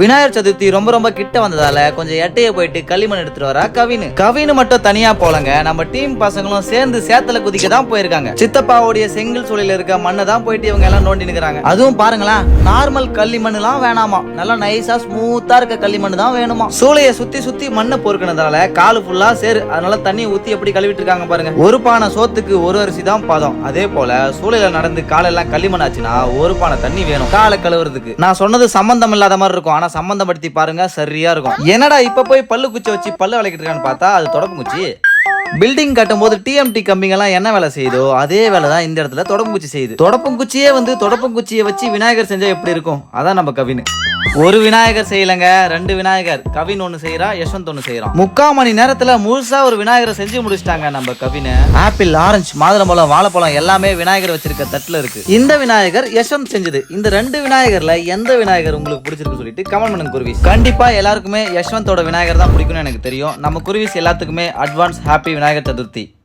விநாயகர் சதுர்த்தி ரொம்ப ரொம்ப கிட்ட வந்ததால கொஞ்சம் எட்டையை போயிட்டு களிமண் எடுத்துட்டு வரா கவினு. கவினு மட்டும் தனியா போலங்க. நம்ம டீம் பசங்களும் சேர்ந்து சேத்துல குதிக்க தான் போயிருக்காங்க. சித்தப்பாவுடைய செங்கல் சூழல இருக்க மண்ணை தான் போயிட்டு இவங்க எல்லாம் நோண்டி நிக்கிறாங்க. அதுவும் பாருங்களேன் நார்மல் களிமண் எல்லாம் வேணாமா. நல்லா நைஸா ஸ்மூத்தா இருக்க களிமண் தான் வேணுமா. சூளைய சுத்தி சுத்தி மண்ணை பொறுக்கினதால காலு ஃபுல்லா சேரு. அதனால தண்ணி ஊத்தி எப்படி கழுவிட்டு இருக்காங்க பாருங்க. ஒரு பானை சோத்துக்கு ஒரு அரிசி தான் பதம். அதே போல சூளையில நடந்து காலெல்லாம் களிமண் ஆச்சுன்னா ஒரு பானை தண்ணி வேணும். காலை கழுவுறதுக்கு. நான் சொன்னது சம்பந்தம் இல்லாத மாதிரி இருக்கும். ஆனா சம்பந்தப்படுத்தி பாருங்க சரியா இருக்கும். என்னடா இப்ப போய் பல்லு குச்சி வச்சு பல்லு விளக்கிட்டு இருக்கான்னு பார்த்தா அது தொடப்பு குச்சி. பில்டிங் கட்டும் போது டிஎம்டி கம்பிங்கெல்லாம் என்ன வேலை செய்யுதோ அதே வேலை தான் இந்த இடத்துல தொடப்பங்குச்சி செய்யுது. தொடப்பங்குச்சியே வந்து தொடப்பங்குச்சியை வச்சு விநாயகர் செஞ்சா எப்படி இருக்கும்? அதான் நம்ம கவின்னு ஒரு விநாயகர் செய்யலங்க ரெண்டு விநாயகர். கவின் ஒன்னு செய்யறா யஷ்வந்த் ஒன்னு செய்யறான் முக்கால் மணி நேரத்துல முழுசா ஒரு விநாயகரை செஞ்சு முடிச்சிட்டாங்க நம்ம கவின். ஆப்பிள் ஆரஞ்சு மாதுளம்பழம் வாழைப்பழம் எல்லாமே விநாயகர் வச்சிருக்க தட்டுல இருக்கு. இந்த விநாயகர் யஷ்வந்த் செஞ்சது. இந்த ரெண்டு விநாயகர்ல எந்த விநாயகர் உங்களுக்கு பிடிச்சிருக்கு சொல்லிட்டு கமெண்ட் பண்ணுங்க குருவிஸ் கண்டிப்பா எல்லாருக்குமே யஷ்வந்தோட விநாயகர் தான் பிடிக்கும்னு எனக்கு தெரியும். நம்ம குருவிஸ் எல்லாத்துக்குமே அட்வான்ஸ் ஹாப்பி விநாயகர் சதுர்த்தி.